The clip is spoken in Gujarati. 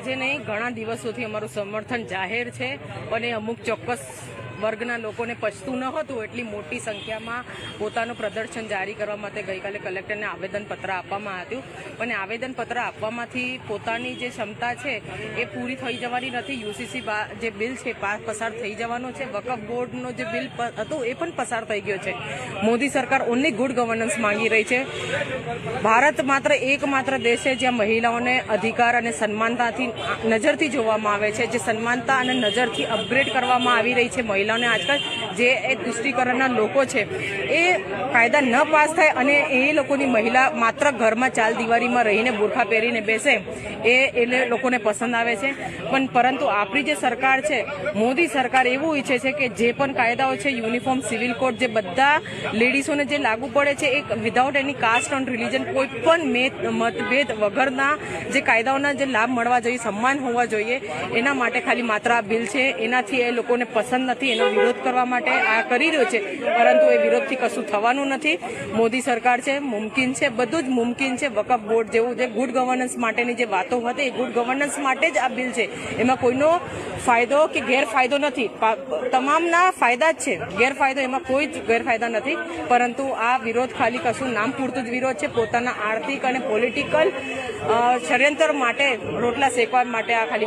આજે નહીં ઘણા દિવસોથી અમારું સમર્થન જાહેર છે અને અમુક ચોક્કસ વર્ગના લોકોને પચતું ન હતું એટલી મોટી સંખ્યામાં પોતાનું પ્રદર્શન જારી કરવા માટે ગઈકાલે કલેક્ટરને આવેદનપત્ર આપવામાં આવ્યું. અને આવેદનપત્ર આપવામાંથી પોતાની જે ક્ષમતા છે એ પૂરી થઈ જવાની નથી. યુસીસી જે બિલ છે પસાર થઈ જવાનો છે. વકફ બોર્ડનો જે બિલ હતું એ પણ પસાર થઈ ગયો છે. મોદી સરકાર ઓનલી ગુડ ગવર્નન્સ માંગી રહી છે. ભારત માત્ર એકમાત્ર દેશ છે જ્યાં મહિલાઓને અધિકાર અને સન્માનતાથી, નજરથી જોવામાં આવે છે. જે સન્માનતા અને નજરથી અપગ્રેડ કરવામાં આવી રહી છે મહિલાઓને આજકાલ જે એ તુષ્ટિકરણના લોકો છે, એ કાયદા ન પાસ થાય અને એ લોકોની મહિલા માત્ર ઘરમાં ચાલ દિવાળીમાં રહીને બુરખા પહેરીને બેસે, એ એટલે લોકોને પસંદ આવે છે. પણ પરંતુ આપણી જે સરકાર છે, મોદી સરકાર એવું ઈચ્છે છે કે જે પણ કાયદાઓ છે, યુનિફોર્મ, સિવિલ કોડ, જે બધા લેડીઝોને જે લાગુ પડે છે એ વિધાઉટ એની કાસ્ટ ઓન રિલિજન કોઈ પણ મતભેદ વગરના જે કાયદાઓના જે લાભ મળવા જોઈએ, સન્માન હોવા જોઈએ, એના માટે ખાલી માત્ર આ બિલ છે, એનાથી એ લોકોને પસંદ નથી એનો વિરોધ કરવા માટે આ કરી રહ્યો છે. પરંતુ એ વિરોધથી કશું થવાનું નથી. મોદી સરકાર છે, મુમકિન છે, બધું જ મુમકિન છે. વકફ બોર્ડ જેવું જે ગુડ ગવર્નન્સ માટેની જે વાતો હતી, એ ગુડ ગવર્નન્સ માટે જ આ બિલ છે. એમાં કોઈનો ફાયદો કે ગેરફાયદો નથી. તમામના ફાયદા જ છે. ગેરફાયદો એમાં કોઈ જ ગેરફાયદા નથી. પરંતુ આ વિરોધ ખાલી કશું નામ પૂરતું જ વિરોધ છે. પોતાના આર્થિક અને પોલિટિકલ ષડયંત્ર માટે, રોટલા શેકવા માટે આ ખાલી